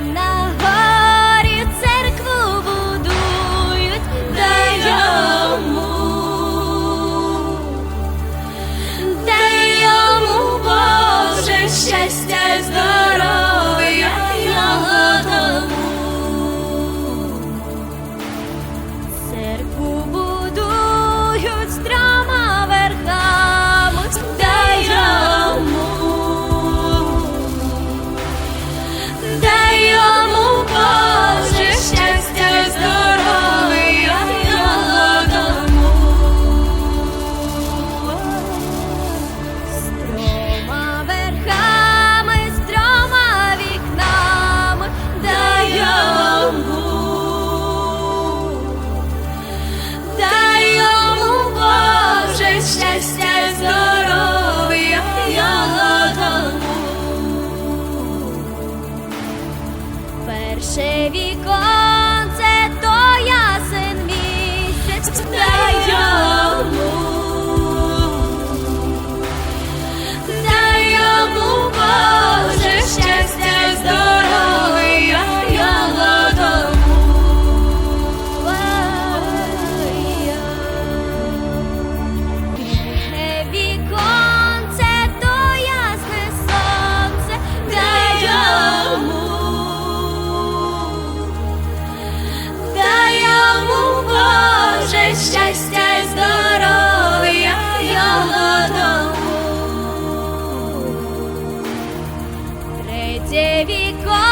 Там церкву будують. Дай йому, Боже щастя здоров'я? лише віконце, то ясен місяць, та йому щастя і здоров'я його. Третє вікон.